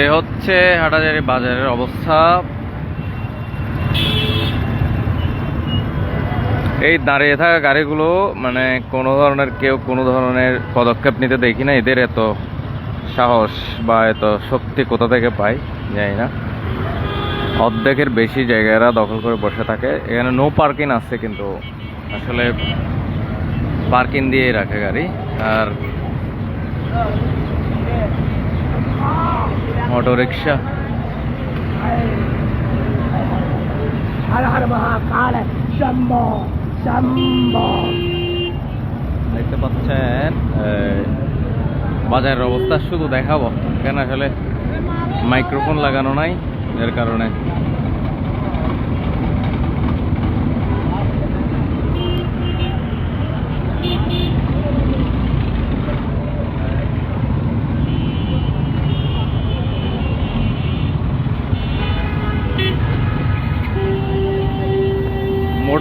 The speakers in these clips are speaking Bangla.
এই হচ্ছে হাটাজারি বাজারের অবস্থা। এই দাঁড়িয়ে থাকা গাড়িগুলো মানে কোনো ধরনের কেউ কোনো ধরনের পদক্ষেপ নিতে দেখি না। এদের এত সাহস বা এত শক্তি কোথা থেকে পাই জানি না। অর্ধেকের বেশি জায়গারা দখল করে বসে থাকে। এখানে নো পার্কিং আছে কিন্তু। আসলে পার্কিং দিয়ে রাখে গাড়ি। আর অটো রিক্সা हर हर महाकाल शंभो शंभो দেখতে পাচ্ছেন এই, বাজারের অবস্থা শুধু দেখাবো এখানে আসলে মাইক্রোফোন লাগানো নাই এর কারণে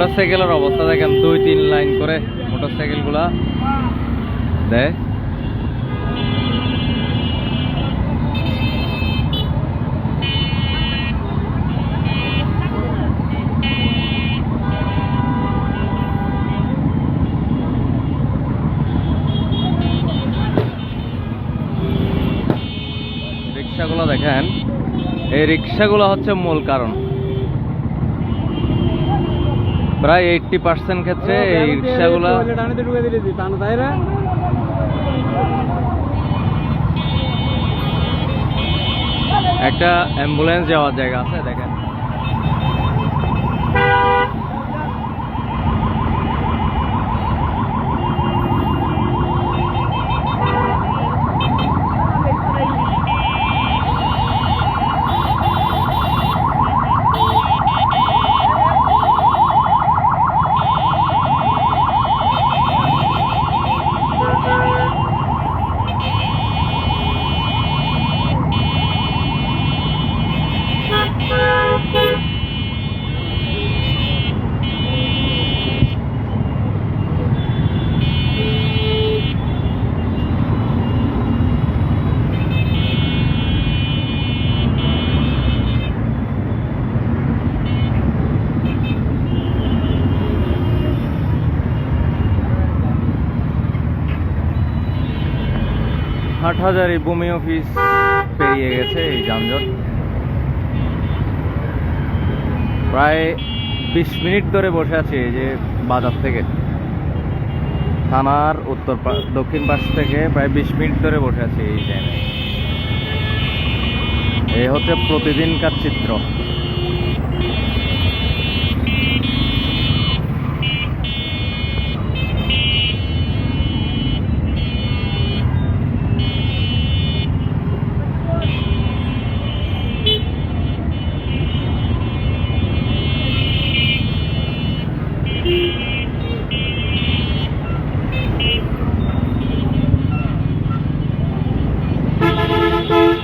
মোটরসাইকেলের অবস্থা দেখেন, দুই তিন লাইন করে মোটরসাইকেলগুলা। দেয় রিক্সাগুলো দেখেন, এই রিক্সাগুলো হচ্ছে মূল কারণ। প্রায় এইটটি পার্সেন্ট ক্ষেত্রে এই রিক্সাগুলো একটা অ্যাম্বুলেন্স যাওয়ার জায়গা আছে দেখেন। হাটহাজারি ভূমি অফিস পেরিয়ে গেছে এই যানজট। প্রায় বিশ মিনিট ধরে বসে আছি এই যে বাজার থেকে। থানার উত্তর দক্ষিণ পাশ থেকে প্রায় বিশ মিনিট ধরে বসে আছি এই জায়গায়। এই হচ্ছে প্রতিদিনকার চিত্র।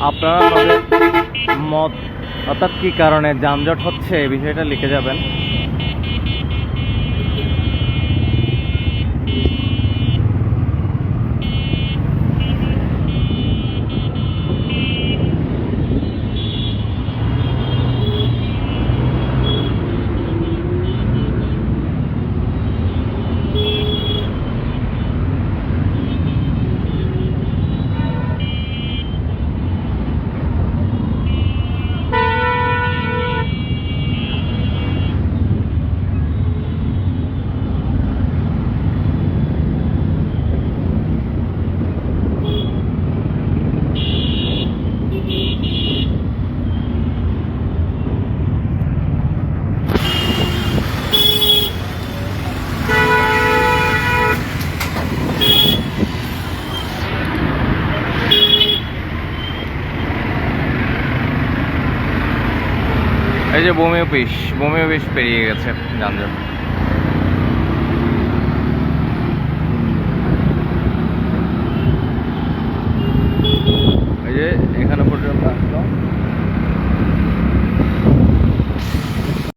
আপনারা মত অর্থাৎ কী কারণে যানজট হচ্ছে এই বিষয়টা লিখে যাবেন। এই যে বমিও অফিস বমিও অফিস পেরিয়ে গেছে যানজট